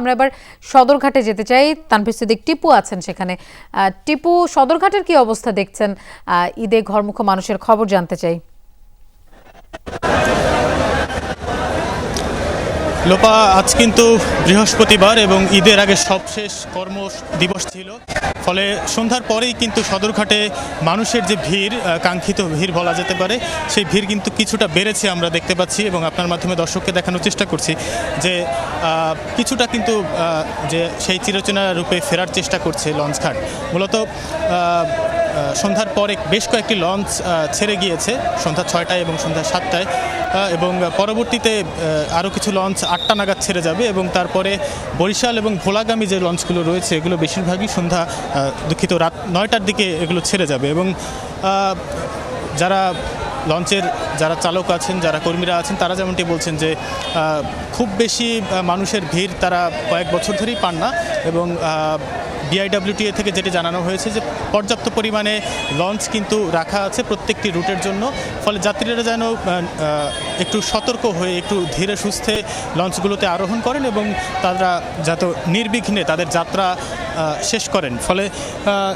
আমরা এবার সদরঘাটে যেতে চাই। তানভীর সিদ্দিক, টিপু আছেন সেখানে। টিপু, সদরঘাটের কি অবস্থা দেখছেন? ঈদে ঘরমুখ মানুষের খবর জানতে চাই। লোপা, আজ কিন্তু বৃহস্পতিবার এবং ঈদের আগে সবশেষ কর্ম দিবস ছিল। ফলে সন্ধ্যার পরেই কিন্তু সদরঘাটে মানুষের যে ভিড় কাঙ্ক্ষিত ভিড় বলা যেতে পারে, সেই ভিড় কিন্তু কিছুটা বেড়েছে আমরা দেখতে পাচ্ছি এবং আপনার মাধ্যমে দর্শককে দেখানোর চেষ্টা করছি যে কিছুটা কিন্তু যে সেই চিরচেনা রূপে ফেরার চেষ্টা করছে লঞ্চঘাট। মূলত সন্ধ্যার পরে বেশ কয়েকটি লঞ্চ ছেড়ে গিয়েছে, সন্ধ্যা ছয়টায় এবং সন্ধ্যা সাতটায়। এবং পরবর্তীতে আরও কিছু লঞ্চ আটটা নাগাদ ছেড়ে যাবে এবং তারপরে বরিশাল এবং ভোলাগামী যে লঞ্চগুলো রয়েছে, এগুলো বেশিরভাগই সন্ধ্যা দুঃখিত রাত নয়টার দিকে এগুলো ছেড়ে যাবে। এবং যারা লঞ্চের যারা চালক আছেন, যারা কর্মীরা আছেন, তারা যেমনটি বলছেন যে খুব বেশি মানুষের ভিড় তারা কয়েক বছর ধরেই পান না এবং বিআইডব্লিউটিএ থেকে যেটি জানানো হয়েছে যে পর্যাপ্ত পরিমাণে লঞ্চ কিন্তু রাখা আছে প্রত্যেকটি রুটের জন্য। ফলে যাত্রীরা যেন একটু সতর্ক হয়ে, একটু ধীরে সুস্থে লঞ্চগুলোতে আরোহণ করেন এবং তারা যাতে নির্বিঘ্নে তাদের যাত্রা শেষ করেন। ফলে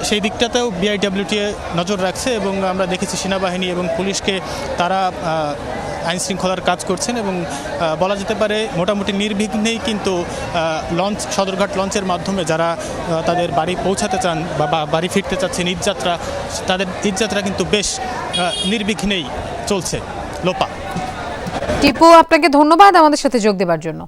সেই দিকটাতেও বিআইডব্লিউটিএ নজর রাখছে এবং আমরা দেখেছি সেনাবাহিনী এবং পুলিশকে তারা আইন শৃঙ্খলার কাজ করছেন এবং বলা যেতে পারে মোটামুটি নির্বিঘ্নেই কিন্তু লঞ্চ, সদরঘাট লঞ্চের মাধ্যমে যারা তাদের বাড়ি পৌঁছাতে চান বা বাড়ি ফিরতে চাচ্ছেন, ঈদযাত্রা, তাদের ঈদযাত্রা কিন্তু বেশ নির্বিঘ্নেই চলছে। লোপা। টিপু, আপনাকে ধন্যবাদ আমাদের সাথে যোগ দেওয়ার জন্য।